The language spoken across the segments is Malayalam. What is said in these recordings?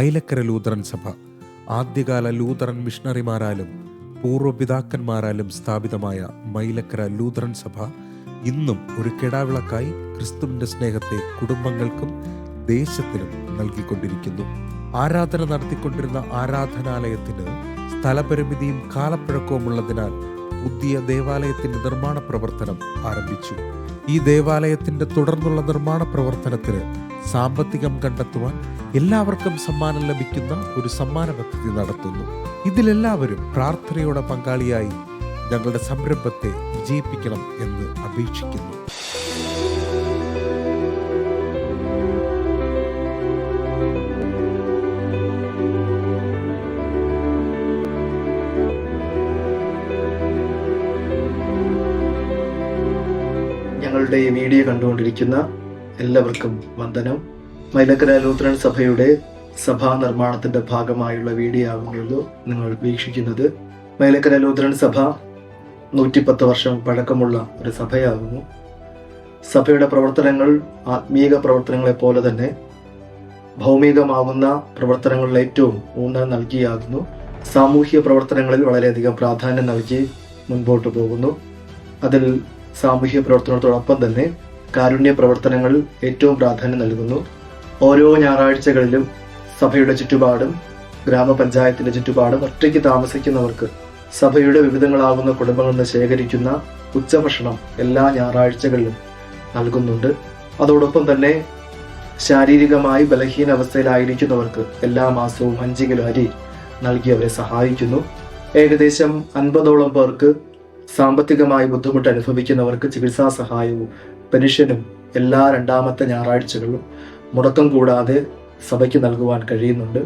മൈലക്കര ലൂതറൻ സഭ. ആദ്യകാല ലൂതറൻ മിഷണറിമാരാലും പൂർവപിതാക്കന്മാരാലും സ്ഥാപിതമായ മൈലക്കര ലൂതറൻ സഭ ഇന്നും ഒരു കെടാവിളക്കായി ക്രിസ്തുവിന്റെ സ്നേഹത്തെ കുടുംബങ്ങൾക്കും ദേശത്തിനും നൽകിക്കൊണ്ടിരിക്കുന്നു. ആരാധന നടത്തിക്കൊണ്ടിരുന്ന ആരാധനാലയത്തിന് സ്ഥലപരിമിതിയും കാലപ്പഴക്കവും ഉള്ളതിനാൽ പുതിയ ദേവാലയത്തിന്റെ നിർമ്മാണ പ്രവർത്തനം ആരംഭിച്ചു. ഈ ദേവാലയത്തിന്റെ തുടർന്നുള്ള നിർമ്മാണ പ്രവർത്തനത്തിന് സാമ്പത്തികം കണ്ടെത്തുവാൻ എല്ലാവർക്കും സമ്മാനം ലഭിക്കുന്ന ഒരു സമ്മാന പദ്ധതി നടത്തുന്നു. ഇതിലെല്ലാവരും പ്രാർത്ഥനയുടെ പങ്കാളിയായി ഞങ്ങളുടെ സംരംഭത്തെ വിജയിപ്പിക്കണം എന്ന് അപേക്ഷിക്കുന്നു. ഞങ്ങളുടെ വീഡിയോ കണ്ടുകൊണ്ടിരിക്കുന്ന എല്ലാവർക്കും വന്ദനം. മൈലക്കര ലൂത്രൻ സഭയുടെ സഭാ നിർമ്മാണത്തിന്റെ ഭാഗമായുള്ള വീഡിയോ ആകുമല്ലോ നിങ്ങൾ വീക്ഷിക്കുന്നത്. മൈലക്കര ലൂത്രൻ സഭ നൂറ്റിപ്പത്ത് വർഷം പഴക്കമുള്ള ഒരു സഭയാകുന്നു. സഭയുടെ പ്രവർത്തനങ്ങൾ ആത്മീക പ്രവർത്തനങ്ങളെ പോലെ തന്നെ ഭൗമികമാകുന്ന പ്രവർത്തനങ്ങളിൽ ഏറ്റവും ഊന്നൽ നൽകിയാകുന്നു. സാമൂഹ്യ പ്രവർത്തനങ്ങളിൽ വളരെയധികം പ്രാധാന്യം നൽകി മുൻപോട്ട് പോകുന്നു. അതിൽ സാമൂഹ്യ പ്രവർത്തനത്തോടൊപ്പം തന്നെ കാരുണ്യ പ്രവർത്തനങ്ങളിൽ ഏറ്റവും പ്രാധാന്യം നൽകുന്നു. ഓരോ ഞായറാഴ്ചകളിലും സഭയുടെ ചുറ്റുപാടും ഗ്രാമപഞ്ചായത്തിന്റെ ചുറ്റുപാടും ഒറ്റയ്ക്ക് താമസിക്കുന്നവർക്ക് സഭയുടെ വിവിധങ്ങളാകുന്ന കുടുംബങ്ങളിൽ നിന്ന് ശേഖരിക്കുന്ന ഉച്ചഭക്ഷണം എല്ലാ ഞായറാഴ്ചകളിലും നൽകുന്നുണ്ട്. അതോടൊപ്പം തന്നെ ശാരീരികമായി ബലഹീന അവസ്ഥയിലായിരിക്കുന്നവർക്ക് എല്ലാ മാസവും അഞ്ച് കിലോ അരി നൽകി അവരെ സഹായിക്കുന്നു. ഏകദേശം അൻപതോളം പേർക്ക് സാമ്പത്തികമായി ബുദ്ധിമുട്ട് അനുഭവിക്കുന്നവർക്ക് ചികിത്സാ സഹായവും പെൻഷനും എല്ലാ രണ്ടാമത്തെ ഞായറാഴ്ചകളും മുടക്കം കൂടാതെ സഭയ്ക്ക് നൽകുവാൻ കഴിയുന്നുണ്ട്.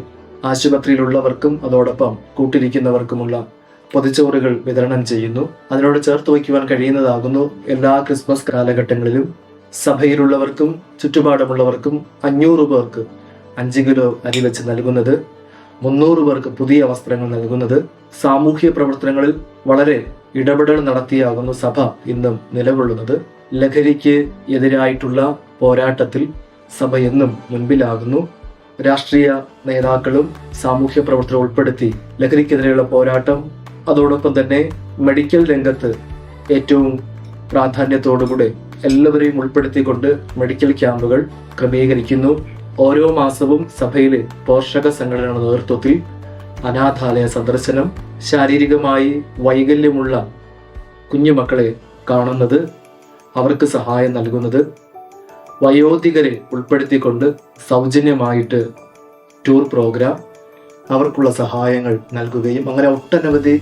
ആശുപത്രിയിലുള്ളവർക്കും അതോടൊപ്പം കൂട്ടിരിക്കുന്നവർക്കുമുള്ള പൊതിച്ചോറുകൾ വിതരണം ചെയ്യുന്നു. അതിനോട് ചേർത്ത് വയ്ക്കുവാൻ കഴിയുന്നതാകുന്നു. എല്ലാ ക്രിസ്മസ് കാലഘട്ടങ്ങളിലും സഭയിലുള്ളവർക്കും ചുറ്റുപാടുമുള്ളവർക്കും അഞ്ഞൂറ് പേർക്ക് അഞ്ച് കിലോ അരി വെച്ച് നൽകുന്നത് മുന്നൂറ് പേർക്ക് പുതിയ വസ്ത്രങ്ങൾ നൽകുന്നത്. സാമൂഹ്യ പ്രവർത്തനങ്ങളിൽ വളരെ ഇടപെടൽ നടത്തിയാകുന്നു സഭ ഇന്നും നിലകൊള്ളുന്നത്. ലഹരിക്ക് എതിരായിട്ടുള്ള പോരാട്ടത്തിൽ സഭ എന്നും മുൻപിലാകുന്നു. രാഷ്ട്രീയ നേതാക്കളും സാമൂഹ്യ പ്രവർത്തനം ഉൾപ്പെടുത്തി ലഹരിക്കെതിരെയുള്ള പോരാട്ടം. അതോടൊപ്പം തന്നെ മെഡിക്കൽ രംഗത്ത് ഏറ്റവും പ്രാധാന്യത്തോടുകൂടെ എല്ലാവരെയും ഉൾപ്പെടുത്തിക്കൊണ്ട് മെഡിക്കൽ ക്യാമ്പുകൾ ക്രമീകരിക്കുന്നു. ഓരോ മാസവും സഭയിലെ പോഷക സംഘടനയുടെ നേതൃത്വത്തിൽ അനാഥാലയ സന്ദർശനം ശാരീരികമായി വൈകല്യമുള്ള കുഞ്ഞുമക്കളെ കാണുന്നത് അവർക്ക് സഹായം നൽകുന്നത്. വയോധികരെ ഉൾപ്പെടുത്തിക്കൊണ്ട് സൗജന്യമായിട്ട് ടൂർ പ്രോഗ്രാം അവർക്കുള്ള സഹായങ്ങൾ നൽകുകയും അങ്ങനെ ഒട്ടനവധി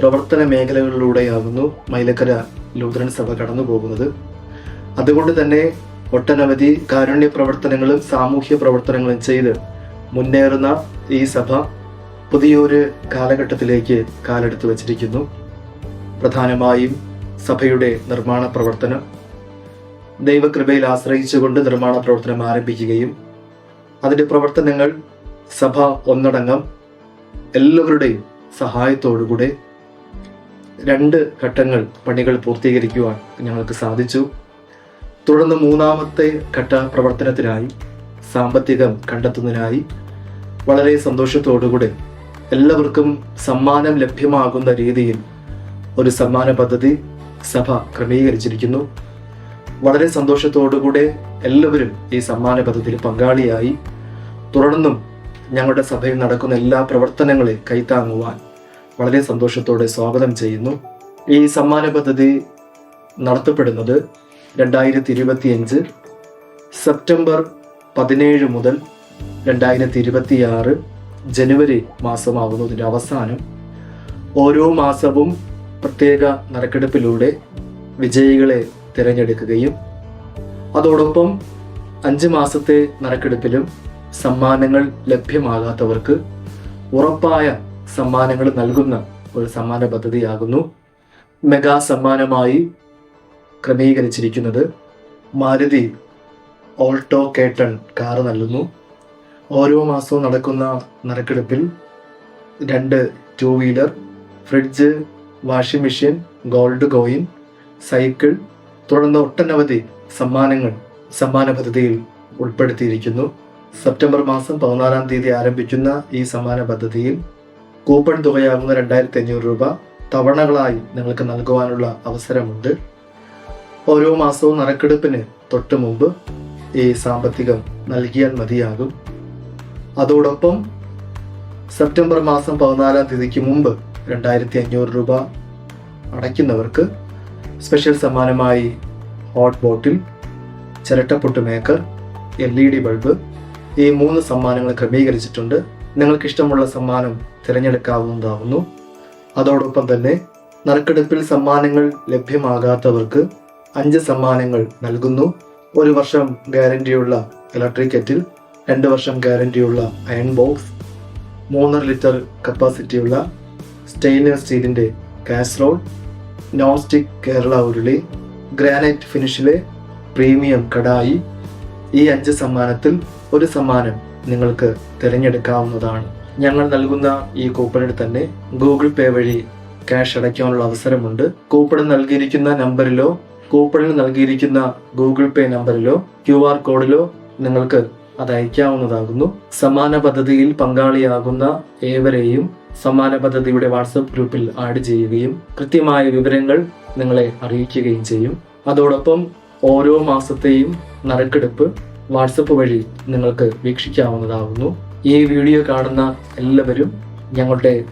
പ്രവർത്തന മേഖലകളിലൂടെയാകുന്നു മൈലക്കര ലൂത്രൻ സഭ കടന്നു പോകുന്നത്. അതുകൊണ്ട് തന്നെ ഒട്ടനവധി കാരുണ്യ പ്രവർത്തനങ്ങളും സാമൂഹ്യ പ്രവർത്തനങ്ങളും ചെയ്ത് മുന്നേറുന്ന ഈ സഭ പുതിയൊരു കാലഘട്ടത്തിലേക്ക് കാലെടുത്ത് വച്ചിരിക്കുന്നു. പ്രധാനമായും സഭയുടെ നിർമ്മാണ പ്രവർത്തനം ദൈവകൃപയിൽ ആശ്രയിച്ചുകൊണ്ട് നിർമ്മാണ പ്രവർത്തനം ആരംഭിക്കുകയും അതിന്റെ പ്രവർത്തനങ്ങൾ സഭ ഒന്നടങ്കം എല്ലാവരുടെയും സഹായത്തോടുകൂടെ രണ്ട് ഘട്ടങ്ങൾ പണികൾ പൂർത്തീകരിക്കുവാൻ ഞങ്ങൾക്ക് സാധിച്ചു. തുടർന്ന് മൂന്നാമത്തെ ഘട്ട പ്രവർത്തനത്തിനായി സാമ്പത്തികം കണ്ടെത്തുന്നതിനായി വളരെ സന്തോഷത്തോടുകൂടെ എല്ലാവർക്കും സമ്മാനം ലഭ്യമാകുന്ന രീതിയിൽ ഒരു സമ്മാന പദ്ധതി സഭ ക്രമീകരിച്ചിരിക്കുന്നു. വളരെ സന്തോഷത്തോടുകൂടെ എല്ലാവരും ഈ സമ്മാന പദ്ധതിയിൽ പങ്കാളിയായി. തുടർന്നും ഞങ്ങളുടെ സഭയിൽ നടക്കുന്ന എല്ലാ പ്രവർത്തനങ്ങളെ കൈത്താങ്ങുവാൻ വളരെ സന്തോഷത്തോടെ സ്വാഗതം ചെയ്യുന്നു. ഈ സമ്മാന പദ്ധതി നടത്തപ്പെടുന്നത് രണ്ടായിരത്തി ഇരുപത്തിയഞ്ച് സെപ്റ്റംബർ പതിനേഴ് മുതൽ രണ്ടായിരത്തി ഇരുപത്തിയാറ് ജനുവരി മാസമാകുന്നതിന്റെ അവസാനം. ഓരോ മാസവും പ്രത്യേക നറുക്കെടുപ്പിലൂടെ വിജയികളെ തിരഞ്ഞെടുക്കുകയും അതോടൊപ്പം അഞ്ച് മാസത്തെ നറുക്കെടുപ്പിലും സമ്മാനങ്ങൾ ലഭ്യമാകാത്തവർക്ക് ഉറപ്പായ സമ്മാനങ്ങൾ നൽകുന്ന ഒരു സമ്മാന പദ്ധതിയാകുന്നു. മെഗാ സമ്മാനമായി ക്രമീകരിച്ചിരിക്കുന്നത് മാരുതി ഓൾട്ടോ കേട്ടൺ കാർ നൽകുന്നു. ഓരോ മാസവും നടക്കുന്ന നറുക്കെടുപ്പിൽ രണ്ട് two wheeler fridge washing machine gold coin cycle തുടർന്ന് ഒട്ടനവധി സമ്മാനങ്ങൾ സമ്മാന പദ്ധതിയിൽ ഉൾപ്പെടുത്തിയിരിക്കുന്നു. സെപ്റ്റംബർ മാസം പതിനാലാം തീയതി ആരംഭിക്കുന്ന ഈ സമ്മാന പദ്ധതിയിൽ കൂപ്പൺ തുകയാകുന്ന രണ്ടായിരത്തി അഞ്ഞൂറ് രൂപ തവണകളായി നിങ്ങൾക്ക് നൽകുവാനുള്ള അവസരമുണ്ട്. ഓരോ മാസവും നറുക്കെടുപ്പിന് തൊട്ട് മുമ്പ് ഈ സാമ്പത്തികം നൽകിയാൽ മതിയാകും. അതോടൊപ്പം സെപ്റ്റംബർ മാസം പതിനാലാം തീയതിക്ക് മുമ്പ് രണ്ടായിരത്തി അഞ്ഞൂറ് രൂപ അടയ്ക്കുന്നവർക്ക് സ്പെഷ്യൽ സമ്മാനമായി hot bottle ചിരട്ടപ്പൊട്ട് maker L E D bulb ഈ മൂന്ന് സമ്മാനങ്ങൾ ക്രമീകരിച്ചിട്ടുണ്ട്. നിങ്ങൾക്ക് ഇഷ്ടമുള്ള സമ്മാനം തിരഞ്ഞെടുക്കാവുന്നതാവുന്നു. അതോടൊപ്പം തന്നെ നറുക്കെടുപ്പിൽ സമ്മാനങ്ങൾ ലഭ്യമാകാത്തവർക്ക് അഞ്ച് സമ്മാനങ്ങൾ നൽകുന്നു. ഒരു വർഷം ഗ്യാരണ്ടിയുള്ള ഇലക്ട്രിക് കെറ്റിൽ രണ്ട് വർഷം ഗ്യാരണ്ടിയുള്ള അയൺ ബോക്സ് മൂന്നര ലിറ്റർ കപ്പാസിറ്റിയുള്ള സ്റ്റെയിൻലെസ് സ്റ്റീലിന്റെ കാസറോൾ നോൺ സ്റ്റിക് കേരള ഉരുളി ഗ്രാനൈറ്റ് ഫിനിഷിലെ പ്രീമിയം കടായി. ഈ അഞ്ച് സമ്മാനത്തിൽ ഒരു സമ്മാനം നിങ്ങൾക്ക് തിരഞ്ഞെടുക്കാവുന്നതാണ്. ഞങ്ങൾ നൽകുന്ന ഈ കൂപ്പണിൽ തന്നെ ഗൂഗിൾ പേ വഴി ക്യാഷ് അടയ്ക്കാനുള്ള അവസരമുണ്ട്. കൂപ്പൺ നൽകിയിരിക്കുന്ന നമ്പറിലോ കൂപ്പണിൽ നൽകിയിരിക്കുന്ന ഗൂഗിൾ പേ നമ്പറിലോ ക്യു ആർ കോഡിലോ നിങ്ങൾക്ക് അത് അയക്കാവുന്നതാകുന്നു സമാന പദ്ധതിയിൽ പങ്കാളിയാകുന്ന ഏവരെയും സമാന പദ്ധതിയുടെ വാട്സപ്പ് ഗ്രൂപ്പിൽ ആഡ് ചെയ്യുകയും കൃത്യമായ വിവരങ്ങൾ നിങ്ങളെ അറിയിക്കുകയും ചെയ്യും. അതോടൊപ്പം ഓരോ മാസത്തെയും നറുക്കെടുപ്പ് വാട്സപ്പ് വഴി നിങ്ങൾക്ക് വീക്ഷിക്കാവുന്നതാകുന്നു ഈ വീഡിയോ കാണുന്ന എല്ലാവരും ഞങ്ങളുടെ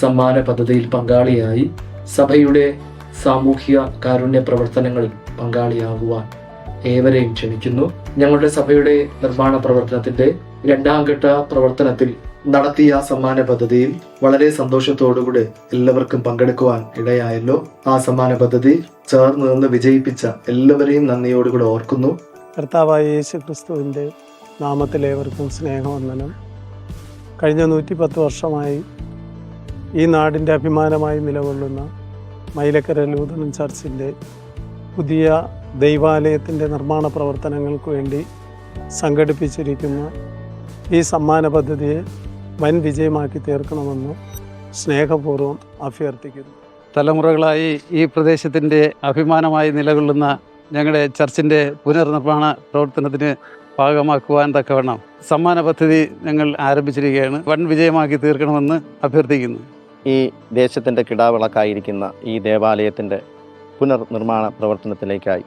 സമ്മാന പദ്ധതിയിൽ പങ്കാളിയായി സഭയുടെ സാമൂഹിക കാരുണ്യ പ്രവർത്തനങ്ങളിൽ പങ്കാളിയാകുവാൻ ഏവരെയും ക്ഷണിക്കുന്നു. ഞങ്ങളുടെ സഭയുടെ നിർമ്മാണ പ്രവർത്തനത്തിന്റെ രണ്ടാം ഘട്ട പ്രവർത്തനത്തിൽ നടത്തിയ സമ്മാന പദ്ധതിയിൽ വളരെ സന്തോഷത്തോടുകൂടി എല്ലാവർക്കും പങ്കെടുക്കുവാൻ ഇടയായല്ലോ. ആ സമ്മാന പദ്ധതി ചേർന്ന് നിന്ന് വിജയിപ്പിച്ച എല്ലാവരെയും നന്ദിയോടുകൂടെ ഓർക്കുന്നു. കർത്താവായ യേശു ക്രിസ്തുവിന്റെ നാമത്തിലേവർക്കും സ്നേഹവന്ദനം. കഴിഞ്ഞ നൂറ്റി പത്ത് വർഷമായി ഈ നാടിന്റെ അഭിമാനമായി നിലകൊള്ളുന്ന മൈലക്കര ലൂതനം ചർച്ചിന്റെ പുതിയ ദൈവാലയത്തിന്റെ നിർമ്മാണ പ്രവർത്തനങ്ങൾക്ക് വേണ്ടി സംഘടിപ്പിച്ചിരിക്കുന്ന ഈ സമ്മാന പദ്ധതിയെ വൻ വിജയമാക്കി തീർക്കണമെന്ന് സ്നേഹപൂർവം അഭ്യർത്ഥിക്കുന്നു. തലമുറകളായി ഈ പ്രദേശത്തിന്റെ അഭിമാനമായി നിലകൊള്ളുന്ന ഞങ്ങളുടെ ചർച്ചിന്റെ പുനർനിർമ്മാണ പ്രവർത്തനത്തിന് ഭാഗമാക്കുവാൻ തക്കവണ്ണം സമ്മാന പദ്ധതി ഞങ്ങൾ ആരംഭിച്ചിരിക്കുകയാണ്. വൻ വിജയമാക്കി തീർക്കണമെന്ന് അഭ്യർത്ഥിക്കുന്നു. ഈ ദേശത്തിന്റെ കിടാവിളക്കായിരിക്കുന്ന ഈ ദേവാലയത്തിന്റെ പുനർനിർമ്മാണ പ്രവർത്തനത്തിലേക്കായി.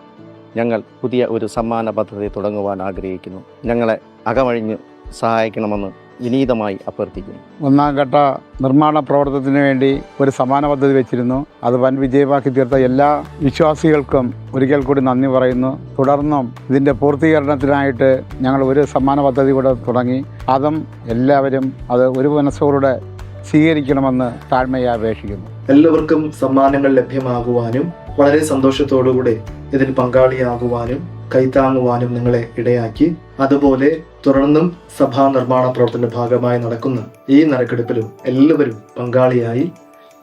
ഞങ്ങൾ പുതിയ ഒരു സമ്മാന പദ്ധതി തുടങ്ങുവാൻ ആഗ്രഹിക്കുന്നു. ഞങ്ങളെ അകമഴിഞ്ഞ് സഹായിക്കണമെന്ന് വിനീതമായി അഭ്യർത്ഥിക്കുന്നു. ഒന്നാം ഘട്ട നിർമ്മാണ പ്രവർത്തനത്തിന് വേണ്ടി ഒരു സമാന പദ്ധതി വെച്ചിരുന്നു. അത് വൻ വിജയമാക്കി തീർത്ത എല്ലാ വിശ്വാസികൾക്കും ഒരിക്കൽ കൂടി നന്ദി പറയുന്നു. തുടർന്നും ഇതിന്റെ പൂർത്തീകരണത്തിനായിട്ട് ഞങ്ങൾ ഒരു സമ്മാന പദ്ധതി കൂടെ തുടങ്ങി. അതും എല്ലാവരും അത് ഒരു മനസ്സോടെ സ്വീകരിക്കണമെന്ന് താഴ്മയെ അപേക്ഷിക്കുന്നു. എല്ലാവർക്കും സമ്മാനങ്ങൾ ലഭ്യമാകുവാനും വളരെ സന്തോഷത്തോടുകൂടെ ഇതിൽ പങ്കാളിയാകുവാനും കൈത്താങ്ങുവാനും നിങ്ങളെ ഇടയാക്കി. അതുപോലെ തുടർന്നും സഭാ നിർമ്മാണ പ്രവർത്തനത്തിന്റെ ഭാഗമായി നടക്കുന്ന ഈ നറുക്കെടുപ്പിലും എല്ലാവരും പങ്കാളിയായി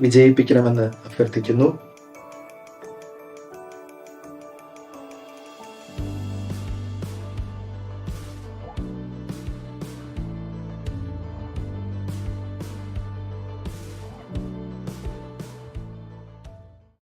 വിജയിപ്പിക്കണമെന്ന് അഭ്യർത്ഥിക്കുന്നു.